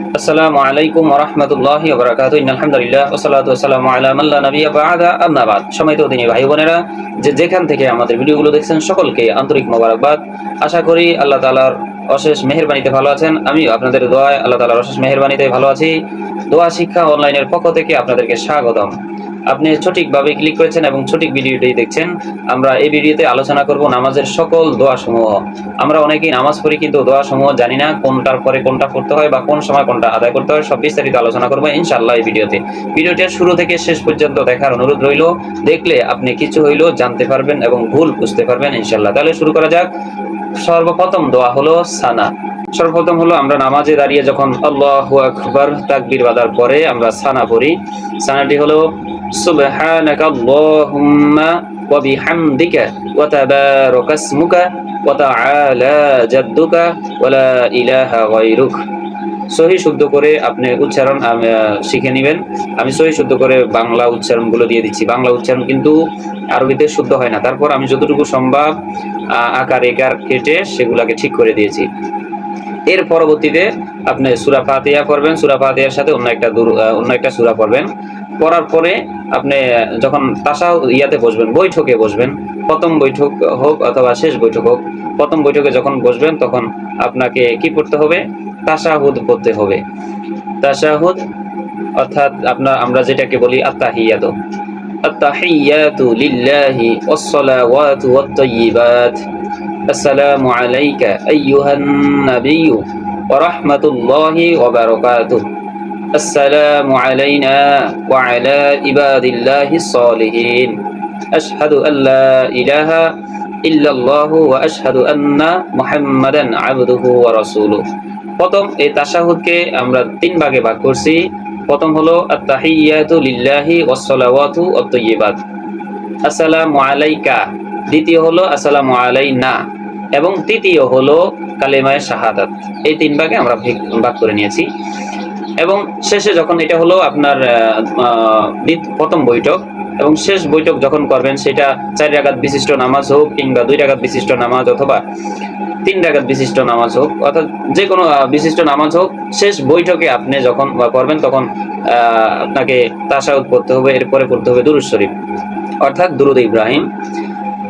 আসসালামু আলাইকুম রাহমাতুল্লাহি ওয়া বারাকাতুহু ইন্নাল হামদুলিল্লাহ ওয়া সালাতু ওয়া সালামু আলা মান লা নাবিয়্যা বা'দা। আম্মা বাদ। সম্মানিত দিনী ভাই বোনেরা, যে যেখান থেকে আমাদের ভিডিওগুলো দেখছেন, সকলকে আন্তরিক মোবারকবাদ। আশা করি আল্লাহ তালার অশেষ মেহরবানিতে ভালো আছেন। আমি আপনাদের দোয়ায় আল্লাহ তালার অশেষ মেহরবানিতে ভালো আছি। দোয়া শিক্ষা অনলাইনের পক্ষ থেকে আপনাদেরকে স্বাগতম। আপনি সঠিকভাবে ক্লিক করেছেন এবং সঠিক ভিডিওটি দেখছেন। আমরা এই ভিডিওতে আলোচনা করব নামাজের সকল দোয়া সমূহ আমরা অনেকেই নামাজ পড়ি কিন্তু দোয়া সমূহ জানি না কোনটার পরে কোনটা পড়তে হয় বা কোন সময় কোনটা আদায় করতে হয়, সব বিস্তারিত আলোচনা করব ইনশাআল্লাহ এই ভিডিওতে। ভিডিওটির শুরু থেকে শেষ পর্যন্ত দেখার অনুরোধ রইল, দেখলে আপনি কিছু হইলেও জানতে পারবেন এবং ভুল বুঝতে পারবেন ইনশাআল্লাহ। তাহলে শুরু করা যাক। সর্বপ্রথম দোয়া হলো সানা। সর্বপ্রথম হলো আমরা নামাজে দাঁড়িয়ে যখন আল্লাহু আকবার তাকবীর বাদার পরে আমরা সানা পড়ি। সানাটি হলো সুবহানাকা আল্লাহুম্মা ওয়া বিহামদিকা ওয়া তাবারাকা ইসমুকা ওয়া তাআলা জাদ্দুকা ওয়া লা ইলাহা গায়রুক। সহি শুদ্ধ করে আপনি উচ্চারণ শিখে নেবেন। আমি সহি শুদ্ধ করে বাংলা উচ্চারণগুলো দিয়ে দিচ্ছি। বাংলা উচ্চারণ কিন্তু আরবিতে শুদ্ধ হয় না। তারপর আমি যতটুকু সম্ভব আকার, একার কেটে সেগুলাকে ঠিক করে দিয়েছি। এর পরবর্তীতে আপনি সুরা ফাতিহা পড়বেন, সুরা ফাতিহার সাথে অন্য একটা অন্য একটা সুরা পড়বেন। পড়ার পরে আপনি যখন তাসা ইয়াতে বসবেন, বৈঠকে বসবেন, প্রথম বৈঠক হোক অথবা শেষ বৈঠক হোক, প্রথম বৈঠকে যখন বসবেন, তখন আপনাকে কি পড়তে হবে? তাসাহুদ পড়তে হবে। তাসাহুদ অর্থাৎ আপনার আমরা যেটাকে বলি আত্তাহিয়াত। আত্তাহিয়াতু লিল্লাহি ওয়াসসালাওয়াতু ওয়াত-তাইয়্যিবাত আসসালামু আলাইকা আইয়ুহান নাবিয়্যু ওয়া রাহমাতুল্লাহি ওয়া বারাকাতুহু। আসসালামু আলাইনা ওয়া আলা ইবাদিল্লাহিস সালিহিন আশহাদু আল্লা ইলাহা ইল্লাল্লাহু ওয়া আশহাদু আন্না মুহাম্মাদান আবদুহু ওয়া রাসূলুহু। প্রথম এই তাশাহুদকে আমরা তিন ভাগে ভাগ করছি। প্রথম হলো আত্তাহিয়াতু লিল্লাহি ওয়াস সালাওয়াতু আত-তাইয়্যিবাত আসসালামু আলাইকা। দ্বিতীয় হলো, আসসালামু আলাইনা এবং তৃতীয় হলো, কালেমায়ে শাহাদাত এই তিন ভাগে আমরা ভাগ- করে নিয়েছি। এবং শেষে যখন এটা হলো আপনার প্রথম বৈঠক, এবং শেষ বৈঠক যখন করবেন, সেটা চার রাগাত বিশিষ্ট নামাজ হোক কিংবা দুই রাগাত বিশিষ্ট নামাজ অথবা তিন রাগাত বিশিষ্ট নামাজ হোক, অর্থাৎ যে কোনো বিশিষ্ট নামাজ হোক, শেষ বৈঠকে আপনি যখন, বা করবেন তখন আপনাকে তাসাউদ পড়তে হবে, এরপরে পড়তে হবে দুরুদ শরীফ। অর্থাৎ দুরুদ ইব্রাহিম।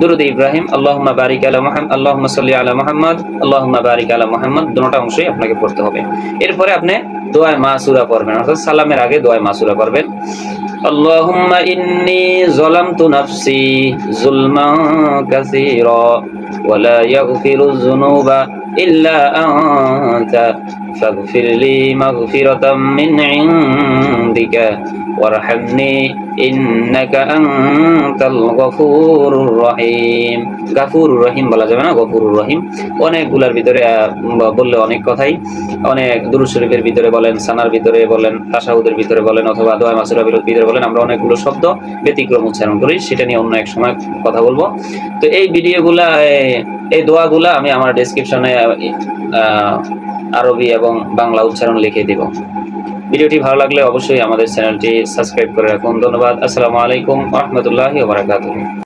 দুরুদ ইব্রাহিম আল্লাহমা বারিক আলা মহাম আল্লাহমা সাল্লি আলা মোহাম্মদ আল্লাহমা বারিক আলা মোহাম্মদ দুটা অংশই আপনাকে পড়তে হবে। এরপরে আপনি দোয়ায় মাসুরা করবেন অর্থাৎ সালামের আগে দোয়ায় মাসুরা করবেন আল্লাহুম্মা ইন্নি যালামতু নাফসি যুলমান কাসীরা ওয়া লা ইয়াগফিরু যুনুবা إلا أنت فاغفر لي مغفرة من عندك وارحمني إنك أنت الغفور الرحيم গাফুর রহিম বলা যাবে না গফুরুর রহিম অনেকগুলার ভিতরে আহ, ব- বললে অনেক কথাই অনেক দুরুদ শরীফের ভিতরে বলেন সানার ভিতরে বলেন তাসাউদের ভিতরে বলেন অথবা দোয়া মাসুরা ভিতরে বলেন আমরা অনেকগুলো শব্দ ব্যতিক্রম উচ্চারণ করি সেটা নিয়ে অন্য এক সময় কথা বলবো তো এই ভিডিওগুলা এ- এই দোয়াগুলা আমি আমার ডেসক্রিপশনে আরবি এবং বাংলা উচ্চারণ লিখে দিব। ভিডিওটি ভালো লাগলে অবশ্যই আমাদের চ্যানেলটি সাবস্ক্রাইব করে রাখুন। ধন্যবাদ। আসসালামু আলাইকুম রহমতুল্লাহ ওবরাকাতুহ